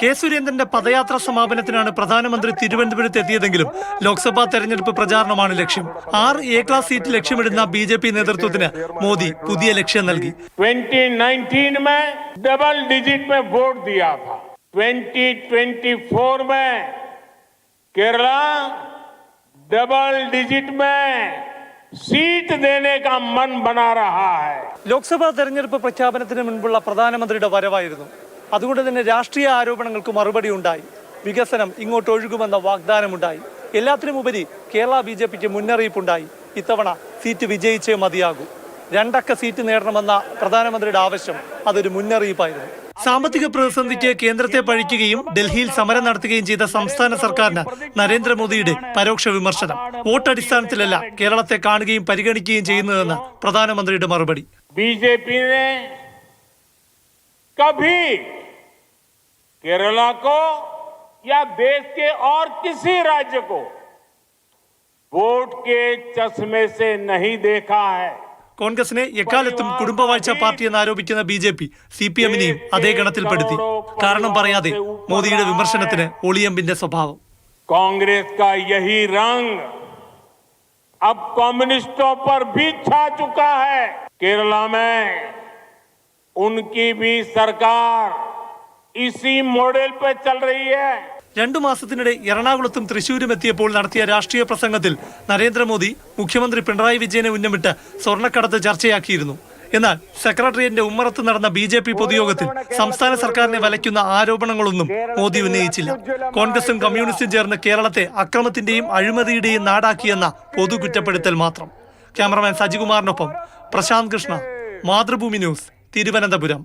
K സുരേന്ദ്രന്റെ പദയാത്രാ സമാപനത്തിനാണ് പ്രധാനമന്ത്രി തിരുവനന്തപുരത്ത് എത്തിയതെങ്കിലും ലോക്സഭാ തെരഞ്ഞെടുപ്പ് പ്രചാരണമാണ് ലക്ഷ്യം ആറ് എ ക്ലാസ് സീറ്റ് ലക്ഷ്യമിടുന്ന ബി ജെ പി നേതൃത്വത്തിന് മോദി പുതിയ ലക്ഷ്യം നൽകി 2019 में डबल डिजिट में वोट दिया था 2024 में केरला डबल डिजिट में सीट देने का मन बना रहा है ലോക്സഭാ തെരഞ്ഞെടുപ്പ് പ്രഖ്യാപനത്തിന് മുൻപുള്ള പ്രധാനമന്ത്രിയുടെ വരവായിരുന്നു അതുകൊണ്ട് തന്നെ രാഷ്ട്രീയ ആരോപണങ്ങൾക്ക് മറുപടി ഉണ്ടായി. വികസനം ഇങ്ങോട്ട് ഒഴുകുമെന്ന വാഗ്ദാനമുണ്ടായി. എല്ലാത്തിനുമുപരി കേരള ബി ജെ പിക്ക് മുന്നറിയിപ്പുണ്ടായി. ഇത്തവണ സീറ്റ് വിജയിച്ചേ മതിയാകൂ. രണ്ടക്ക സീറ്റ് നേടണമെന്ന പ്രധാനമന്ത്രിയുടെ ആവശ്യം അതൊരു മുന്നറിയിപ്പായിരുന്നു. സാമ്പത്തിക പ്രതിസന്ധിക്ക് കേന്ദ്രത്തെ പഴിക്കുകയും ഡൽഹിയിൽ സമരം നടത്തുകയും ചെയ്ത സംസ്ഥാന സർക്കാരിന് നരേന്ദ്രമോദിയുടെ പരോക്ഷ വിമർശനം. വോട്ടടിസ്ഥാനത്തിലല്ല കേരളത്തെ കാണുകയും പരിഗണിക്കുകയും ചെയ്യുന്നതെന്ന് പ്രധാനമന്ത്രിയുടെ മറുപടി. ബി ജെ പി केरला को या देश के और किसी राज्य को वोट के चश्मे से नहीं देखा है കോൺഗ്രസിനെ എക്കാലത്തും കുടുംബവാഴ്ച പാർട്ടി എന്ന് ആരോപിക്കുന്ന B J P C P എമ്മിനെയും അതേ ഗണത്തിൽപ്പെടുത്തി കാരണം പറയാതെ മോദിയുടെ വിമർശനത്തിന് ഒളിയമ്പിന്റെ സ്വഭാവം कांग्रेस का यही रंग अब कम्युनिस्टों पर भी छा चुका है केरला में उनकी भी सरकार इसी मॉडल पे चल रही है രണ്ടു മാസത്തിനിടെ എറണാകുളത്തും തൃശൂരും എത്തിയപ്പോൾ നടത്തിയ രാഷ്ട്രീയ പ്രസംഗത്തിൽ നരേന്ദ്രമോദി മുഖ്യമന്ത്രി പിണറായി വിജയനെ ഉന്നമിട്ട് സ്വർണ്ണക്കടത്ത് ചർച്ചയാക്കിയിരുന്നു എന്നാൽ സെക്രട്ടേറിയറ്റിന്റെ ഉമ്മറത്ത് നടന്ന ബി ജെ പി പൊതുയോഗത്തിൽ സംസ്ഥാന സർക്കാരിനെ വലയ്ക്കുന്ന ആരോപണങ്ങളൊന്നും മോദി ഉന്നയിച്ചില്ല കോൺഗ്രസും കമ്മ്യൂണിസ്റ്റും ചേർന്ന് കേരളത്തെ അക്രമത്തിന്റെയും അഴിമതിയുടെയും നാടാക്കിയെന്ന പൊതു കുറ്റപ്പെടുത്തൽ മാത്രം ക്യാമറമാൻ സജികുമാറിനൊപ്പം പ്രശാന്ത് കൃഷ്ണ മാതൃഭൂമി ന്യൂസ് തിരുവനന്തപുരം